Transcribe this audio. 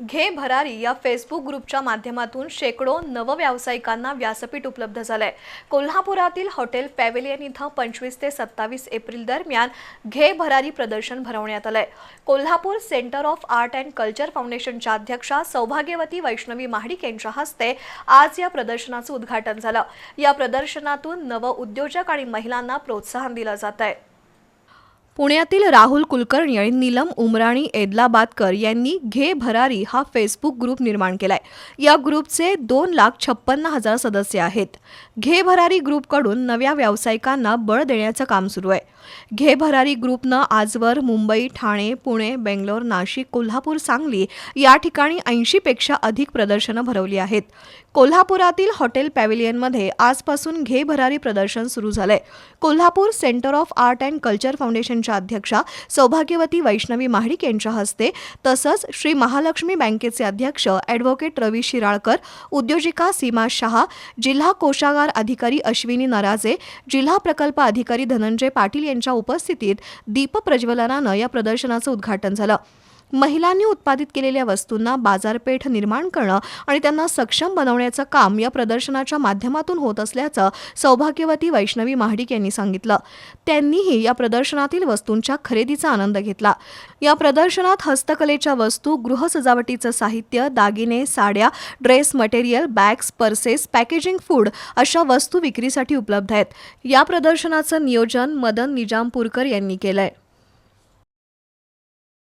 घे भरारी या फेसबुक ग्रुपच्या माध्यमातून शेकडो नवव्यावसायिकांना व्यासपीठ उपलब्ध झालंय. कोल्हापुरातील हॉटेल पॅव्हिलियन इथं पंचवीस ते सत्तावीस एप्रिल दरम्यान घे भरारी प्रदर्शन भरवण्यात आलंय. Kolhapur centre of art and culture फाउंडेशनच्या अध्यक्षा सौभाग्यवती वैष्णवी महाडिक यांच्या हस्ते आज या प्रदर्शनाचं उद्घाटन झालं. या प्रदर्शनातून नव उद्योजक आणि महिलांना प्रोत्साहन दिलं जात आहे पुण्यातील राहुल कुलकर्णी आणि नीलम उमराणी एदलाबादकर यांनी घे भरारी हा फेसबुक ग्रुप निर्माण केलाय. या ग्रुपचे दोन लाख छप्पन्न हजार सदस्य आहेत. घे भरारी ग्रुपकडून नव्या व्यावसायिकांना बळ देण्याचं काम सुरू आहे. घे भरारी ग्रुपनं आजवर मुंबई ठाणे पुणे बेंगलोर नाशिक कोल्हापूर सांगली या ठिकाणी ऐंशीपेक्षा अधिक प्रदर्शनं भरवली आहेत. कोल्हापुरातील हॉटेल पॅव्हिलियनमध्ये आजपासून घे भरारी प्रदर्शन सुरू झालंय. Kolhapur centre of art and culture foundation फाउंडेशनच्या अध्यक्षा सौभाग्यवती वैष्णवी महाडिक यांच्या हस्ते तसंच श्री महालक्ष्मी बँकेचे अध्यक्ष ॲडव्होकेट रवी शिराळकर उद्योजिका सीमा शहा जिल्हा कोषागार अधिकारी अश्विनी नराजे जिल्हा प्रकल्प अधिकारी धनंजय पाटील यांच्या उपस्थितीत दीप प्रज्वलनानं या प्रदर्शनाचं उद्घाटन झालं. महिलांनी उत्पादित केलेल्या वस्तूंना बाजारपेठ निर्माण करणं आणि त्यांना सक्षम बनवण्याचं काम या प्रदर्शनाच्या माध्यमातून होत असल्याचं सौभाग्यवती वैष्णवी महाडिक यांनी सांगितलं. त्यांनीही या प्रदर्शनातील वस्तूंच्या खरेदीचा आनंद घेतला. या प्रदर्शनात हस्तकलेच्या वस्तू गृहसजावटीचं साहित्य दागिने साड्या dress material bags purses packaging food अशा वस्तू विक्रीसाठी उपलब्ध आहेत. या प्रदर्शनाचं नियोजन मदन निजामपूरकर यांनी केलंय.